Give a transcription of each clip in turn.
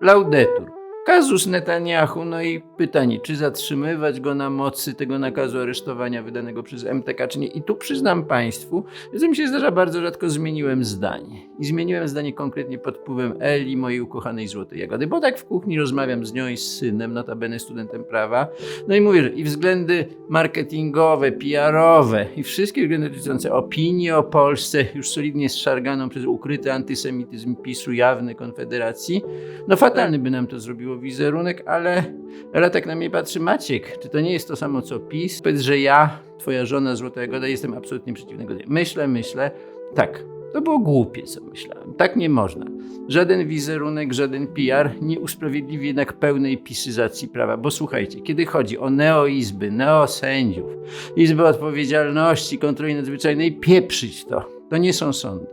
Laudetur. Kazus Netanyahu, no i pytanie, czy zatrzymywać go na mocy tego nakazu aresztowania wydanego przez MTK, czy nie. I tu przyznam Państwu, że mi się zdarza bardzo rzadko zmieniłem zdanie. I zmieniłem zdanie konkretnie pod wpływem Eli, mojej ukochanej złotej jagody, bo tak w kuchni rozmawiam z nią i z synem, notabene studentem prawa. No i mówię, że i względy marketingowe, PR-owe i wszystkie względy dotyczące opinii o Polsce, już solidnie zszarganą przez ukryty antysemityzm PiSu, jawny Konfederacji, no fatalny by nam to zrobiło wizerunek, ale, ale tak na mnie patrzy Maciek. Czy to nie jest to samo co PiS? Powiedz, że ja, twoja żona Złota Jagoda, jestem absolutnie przeciwnego. Myślę, myślę, tak, to było głupie, co myślałem. Tak nie można. Żaden wizerunek, żaden PR nie usprawiedliwi jednak pełnej pisyzacji prawa. Bo słuchajcie, kiedy chodzi o neoizby, neosędziów, izby odpowiedzialności, kontroli nadzwyczajnej, pieprzyć to. To nie są sądy.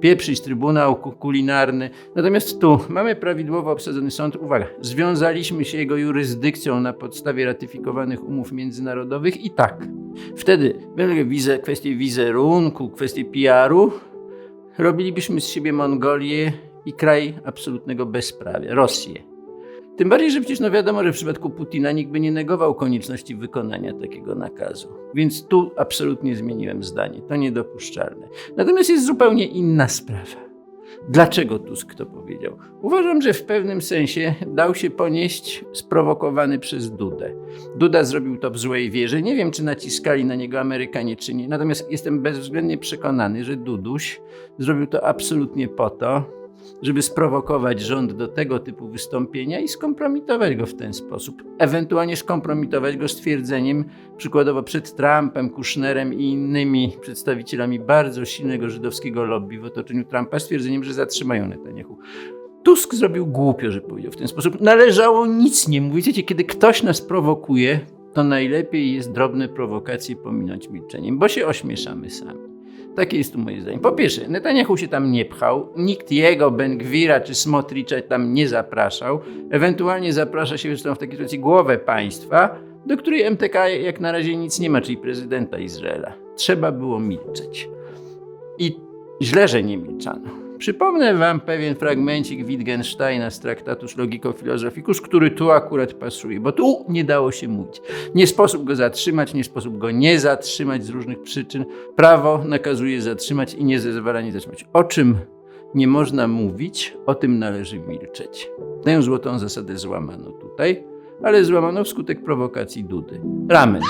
Pieprzyć Trybunał ku- Kulinarny. Natomiast tu mamy prawidłowo obsadzony sąd. Uwaga, związaliśmy się jego jurysdykcją na podstawie ratyfikowanych umów międzynarodowych i tak. Wtedy wize, kwestie wizerunku, kwestie PR-u robilibyśmy z siebie Mongolię i kraj absolutnego bezprawia, Rosję. Tym bardziej, że przecież no wiadomo, że w przypadku Putina nikt by nie negował konieczności wykonania takiego nakazu. Więc tu absolutnie zmieniłem zdanie. To niedopuszczalne. Natomiast jest zupełnie inna sprawa. Dlaczego Tusk to powiedział? Uważam, że w pewnym sensie dał się ponieść sprowokowany przez Dudę. Duda zrobił to w złej wierze. Nie wiem, czy naciskali na niego Amerykanie, czy nie. Natomiast jestem bezwzględnie przekonany, że Duduś zrobił to absolutnie po to, żeby sprowokować rząd do tego typu wystąpienia i skompromitować go w ten sposób. Ewentualnie skompromitować go stwierdzeniem, przykładowo przed Trumpem, Kushnerem i innymi przedstawicielami bardzo silnego żydowskiego lobby w otoczeniu Trumpa, stwierdzeniem, że zatrzymają Netanyahu. Tusk zrobił głupio, że powiedział w ten sposób. Należało nic nie mówić. Wiecie, kiedy ktoś nas prowokuje, to najlepiej jest drobne prowokacje pominąć milczeniem, bo się ośmieszamy sami. Takie jest tu moje zdanie. Po pierwsze, Netanyahu się tam nie pchał, nikt jego, Ben-Gwira czy Smotricza tam nie zapraszał. Ewentualnie zaprasza się zresztą w takiej sytuacji głowę państwa, do której MTK jak na razie nic nie ma, czyli prezydenta Izraela. Trzeba było milczeć. I źle, że nie milczano. Przypomnę wam pewien fragmencik Wittgensteina z Tractatus Logico Philosophicus, który tu akurat pasuje, bo tu nie dało się mówić. Nie sposób go zatrzymać, nie sposób go nie zatrzymać z różnych przyczyn. Prawo nakazuje zatrzymać i nie zezwala nie zatrzymać. O czym nie można mówić, o tym należy milczeć. Tę złotą zasadę złamano tutaj, ale złamano wskutek prowokacji Dudy. Ramen.